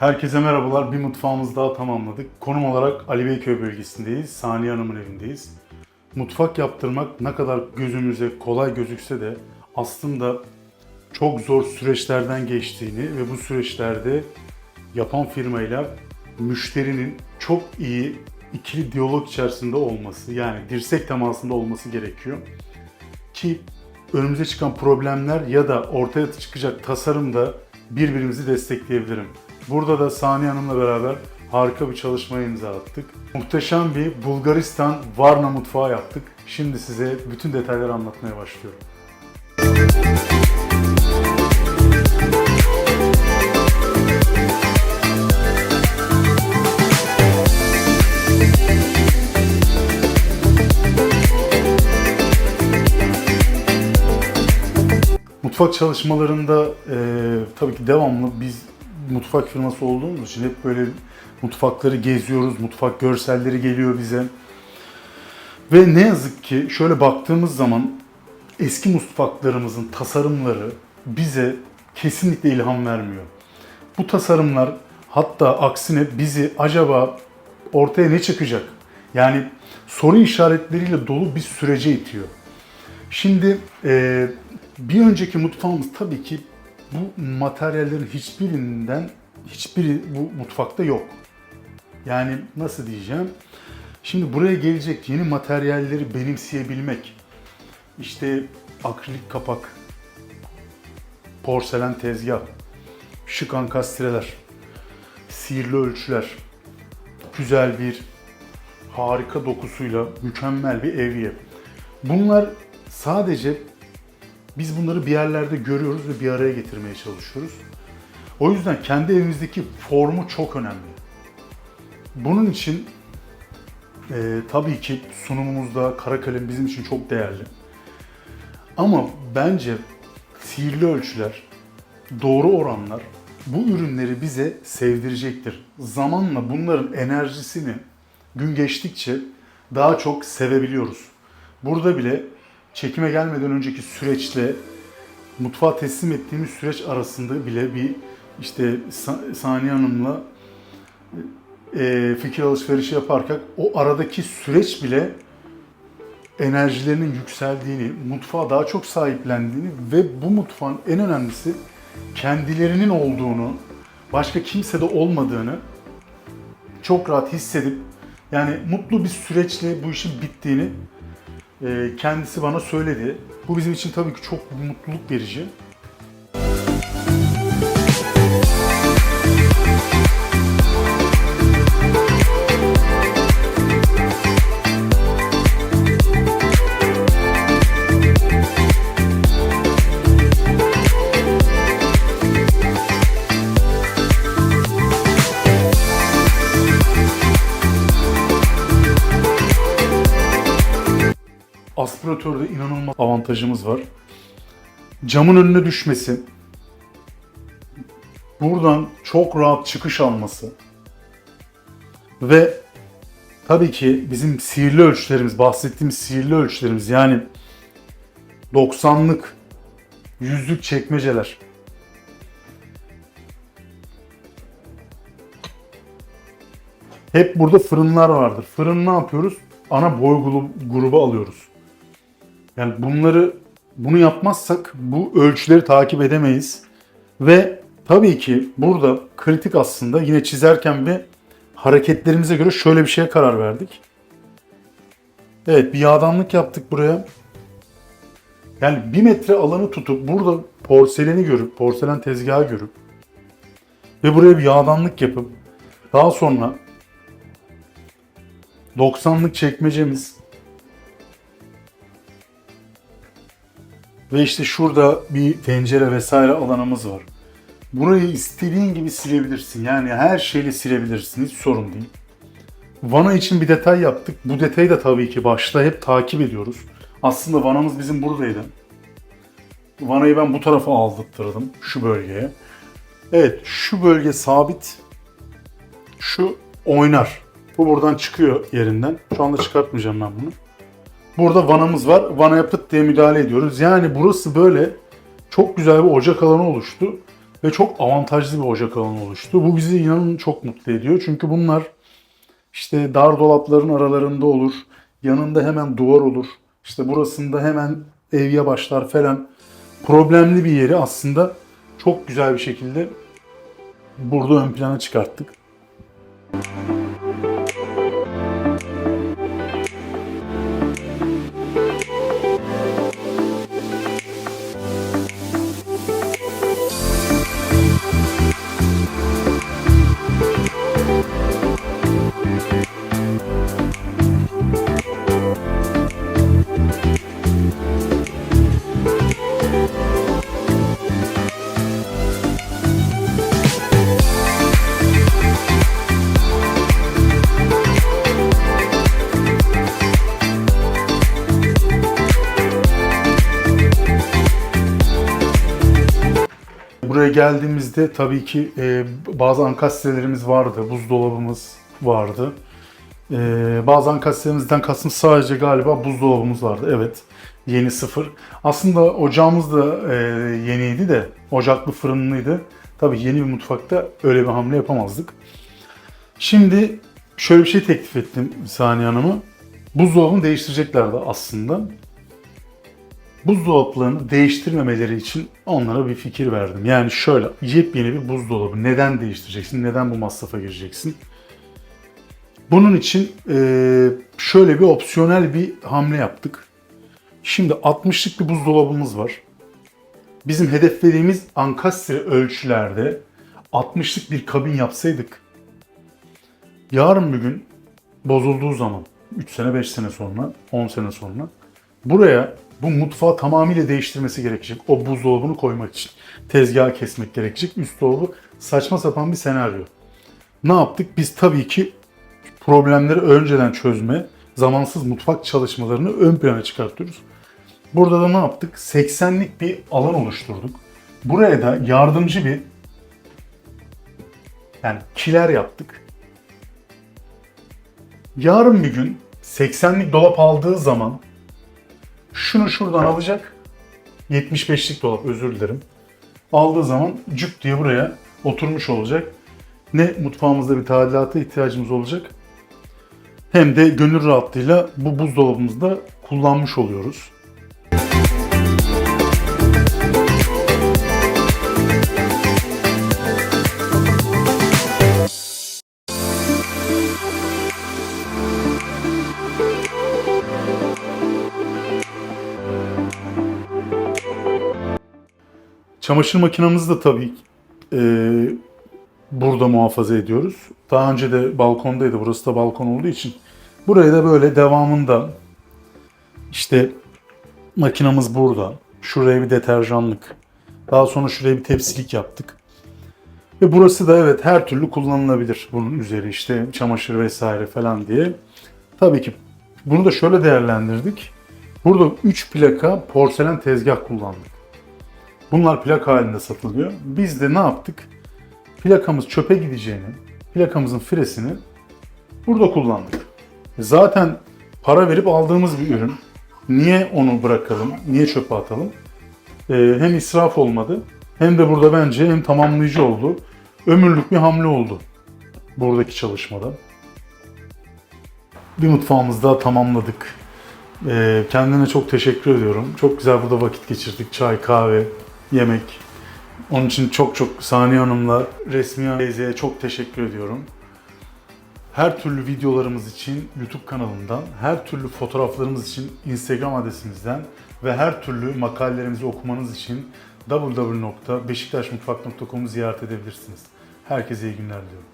Herkese merhabalar. Bir mutfağımızı daha tamamladık. Konum olarak Ali Beyköy bölgesindeyiz. Saniye Hanım'ın evindeyiz. Mutfak yaptırmak ne kadar gözümüze kolay gözükse de aslında çok zor süreçlerden geçtiğini ve bu süreçlerde yapan firmayla müşterinin çok iyi ikili diyalog içerisinde olması yani dirsek temasında olması gerekiyor. Ki önümüze çıkan problemler ya da ortaya çıkacak tasarımda birbirimizi destekleyebilirim. Burada da Saniye Hanım'la beraber harika bir çalışmaya imza attık. Muhteşem bir Bulgaristan Varna mutfağı yaptık. Şimdi size bütün detayları anlatmaya başlıyorum. Mutfak çalışmalarında e, tabii ki devamlı biz mutfak firması olduğumuz için hep böyle mutfakları geziyoruz, mutfak görselleri geliyor bize. Ve ne yazık ki şöyle baktığımız zaman eski mutfaklarımızın tasarımları bize kesinlikle ilham vermiyor. Bu tasarımlar hatta aksine bizi acaba ortaya ne çıkacak? Yani soru işaretleriyle dolu bir sürece itiyor. Şimdi e, bir önceki mutfağımız tabii ki bu materyallerin hiçbirinden hiçbiri bu mutfakta yok. Yani nasıl diyeceğim? Şimdi buraya gelecek yeni materyalleri benimseyebilmek. İşte akrilik kapak, porselen tezgah, şık ankastreler, sihirli ölçüler, güzel bir harika dokusuyla mükemmel bir evye. Bunlar sadece biz bunları bir yerlerde görüyoruz ve bir araya getirmeye çalışıyoruz. O yüzden kendi evimizdeki formu çok önemli. Bunun için e, tabii ki sunumumuzda kara kalem bizim için çok değerli. Ama bence sihirli ölçüler, doğru oranlar bu ürünleri bize sevdirecektir. Zamanla bunların enerjisini gün geçtikçe daha çok sevebiliyoruz. Burada bile çekime gelmeden önceki süreçle mutfağa teslim ettiğimiz süreç arasında bile bir işte Sa- Saniye Hanım'la e, fikir alışverişi yaparken o aradaki süreç bile enerjilerinin yükseldiğini, mutfağa daha çok sahiplendiğini ve bu mutfağın en önemlisi kendilerinin olduğunu, başka kimsede olmadığını çok rahat hissedip yani mutlu bir süreçle bu işin bittiğini kendisi bana söyledi. Bu bizim için tabii ki çok mutluluk verici. Aspiratörde inanılmaz avantajımız var. Camın önüne düşmesi, buradan çok rahat çıkış alması ve tabii ki bizim sihirli ölçülerimiz, bahsettiğimiz sihirli ölçülerimiz yani 90'lık, yüzlük çekmeceler. Hep burada fırınlar vardır. Fırın ne yapıyoruz? Ana boy grubu, alıyoruz. Yani bunları bunu yapmazsak bu ölçüleri takip edemeyiz. Ve tabii ki burada kritik aslında yine çizerken ve hareketlerimize göre şöyle bir şeye karar verdik. Evet bir yağdanlık yaptık buraya. Yani bir metre alanı tutup burada porseleni görüp, porselen tezgahı görüp ve buraya bir yağdanlık yapıp daha sonra 90'lık çekmecemiz ve işte şurada bir tencere vesaire alanımız var. Burayı istediğin gibi silebilirsin. Yani her şeyle silebilirsin. Hiç sorun değil. Vana için bir detay yaptık. Bu detayı da tabii ki başta hep takip ediyoruz. Aslında vanamız bizim buradaydı. Vanayı ben bu tarafa aldırttırdım. Şu bölgeye. Evet şu bölge sabit. Şu oynar. Bu buradan çıkıyor yerinden. Şu anda çıkartmayacağım ben bunu. Burada vanamız var. Vanaya pıt diye müdahale ediyoruz. Yani burası böyle çok güzel bir ocak alanı oluştu. ve çok avantajlı bir ocak alanı oluştu. Bu bizi inanın çok mutlu ediyor. Çünkü bunlar işte dar dolapların aralarında olur. Yanında hemen duvar olur. İşte burasında hemen evye başlar falan. Problemli bir yeri aslında çok güzel bir şekilde burada ön plana çıkarttık. Buraya geldiğimizde tabii ki e, bazı ankastrelerimiz vardı, buzdolabımız vardı. E, bazı ankastrelerimizden kastım sadece galiba buzdolabımız vardı. Evet, yeni sıfır. Aslında ocağımız da e, yeniydi de, ocaklı fırınlıydı. Tabii yeni bir mutfakta öyle bir hamle yapamazdık. Şimdi şöyle bir şey teklif ettim Saniye Hanım'a. Buzdolabını değiştireceklerdi aslında buzdolaplarını değiştirmemeleri için onlara bir fikir verdim. Yani şöyle yepyeni bir buzdolabı neden değiştireceksin? Neden bu masrafa gireceksin? Bunun için eee, şöyle bir opsiyonel bir hamle yaptık. Şimdi 60'lık bir buzdolabımız var. Bizim hedeflediğimiz ankastre ölçülerde 60'lık bir kabin yapsaydık yarın bir gün bozulduğu zaman 3 sene 5 sene sonra 10 sene sonra buraya bu mutfağı tamamıyla değiştirmesi gerekecek. O buzdolabını koymak için. Tezgahı kesmek gerekecek. Üst dolabı saçma sapan bir senaryo. Ne yaptık? Biz tabii ki problemleri önceden çözme, zamansız mutfak çalışmalarını ön plana çıkartıyoruz. Burada da ne yaptık? 80'lik bir alan oluşturduk. Buraya da yardımcı bir yani kiler yaptık. Yarın bir gün 80'lik dolap aldığı zaman şunu şuradan alacak. 75'lik dolap özür dilerim. Aldığı zaman cüp diye buraya oturmuş olacak. Ne mutfağımızda bir tadilata ihtiyacımız olacak. Hem de gönül rahatlığıyla bu buzdolabımızda kullanmış oluyoruz. Çamaşır makinamızı da tabii e, burada muhafaza ediyoruz. Daha önce de balkondaydı. Burası da balkon olduğu için. Buraya da böyle devamında işte makinamız burada. Şuraya bir deterjanlık. Daha sonra şuraya bir tepsilik yaptık. Ve burası da evet her türlü kullanılabilir. Bunun üzeri işte çamaşır vesaire falan diye. Tabii ki bunu da şöyle değerlendirdik. Burada 3 plaka porselen tezgah kullandık. Bunlar plak halinde satılıyor. Biz de ne yaptık? Plakamız çöpe gideceğini, plakamızın firesini burada kullandık. Zaten para verip aldığımız bir ürün. Niye onu bırakalım? Niye çöpe atalım? Ee, hem israf olmadı hem de burada bence hem tamamlayıcı oldu. Ömürlük bir hamle oldu buradaki çalışmada. Bir mutfağımızı daha tamamladık. Ee, kendine çok teşekkür ediyorum. Çok güzel burada vakit geçirdik. Çay, kahve, yemek. Onun için çok çok Saniye Hanım'la Resmiye teyzeye çok teşekkür ediyorum. Her türlü videolarımız için YouTube kanalından, her türlü fotoğraflarımız için Instagram adresimizden ve her türlü makalelerimizi okumanız için www.beşiktaşmutfak.com'u ziyaret edebilirsiniz. Herkese iyi günler diliyorum.